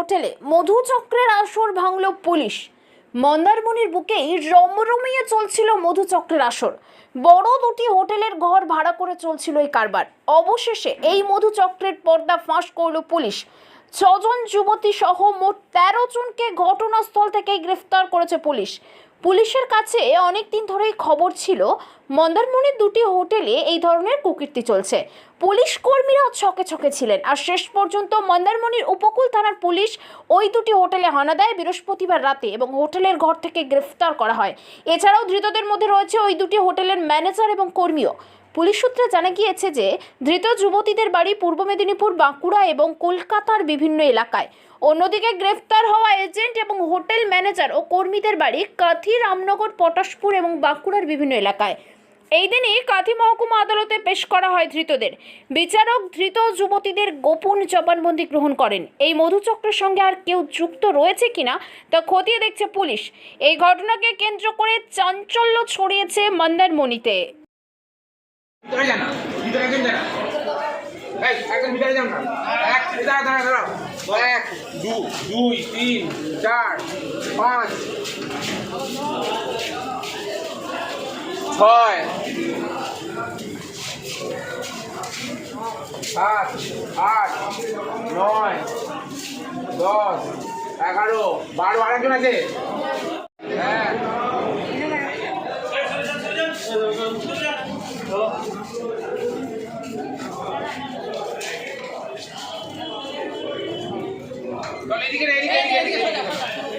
হোটেলে মধুচক্রের আসর ভাঙল পুলিশ। মন্দারমণির বুকেই রমরমিয়ে চলছিল মধুচক্রের আসর। বড় দুটি হোটেলের ঘর ভাড়া করে চলছিল এই কারবার। অবশেষে এই মধুচক্রের পর্দা ফাঁস করল পুলিশ। ছজন যুবতী সহ মোট তেরো জনকে ঘটনাস্থল থেকে গ্রেফতার করেছে পুলিশ। পুলিশের কাছে অনেক দিন ধরেই খবর ছিল, মন্দারমণির দুটি হোটেলে এই ধরনের কুকীর্তি চলছে। পুলিশ কর্মীরাও ছকে ছকে ছিলেন, আর শেষ পর্যন্ত মন্দারমণির উপকূল থানার পুলিশ ওই দুটি হোটেলে হানা দেয় বৃহস্পতিবার রাতে এবং হোটেলের ঘর থেকে গ্রেফতার করা হয়। এছাড়াও ধৃতদের মধ্যে রয়েছে ওই দুটি হোটেলের ম্যানেজার এবং কর্মীও। পুলিশ সূত্রে জানা গিয়েছে যে, ধৃত যুবতীদের বাড়ি পূর্ব মেদিনীপুর, বাঁকুড়া এবং কলকাতার বিভিন্ন এলাকায়। অন্যদিকে গ্রেফতার হওয়া এজেন্ট এবং হোটেল ম্যানেজার ও কর্মীদের বাড়ি কাথি, রামনগর, পটাশপুর এবং বাঁকুড়ার বিভিন্ন এলাকায়। এই দিনই কাথি মহকুমা আদালতে পেশ করা হয় ধৃতদের। বিচারক ধৃত যুবতীদের গোপন জবানবন্দি গ্রহণ করেন। এই মধুচক্রের সঙ্গে আর কেউ যুক্ত রয়েছে কিনা তা খতিয়ে দেখছে পুলিশ। এই ঘটনাকে কেন্দ্র করে চাঞ্চল্য ছড়িয়েছে মন্দারমণিতে। ভিতরে একজন যান এক, দু, দুই, তিন, চার, পাঁচ, ছয়, সাত, আট, নয়, দশ, এগারো, বারো। আরেকজন আছে? হ্যাঁ। এদিকে এদিকে এদিকে।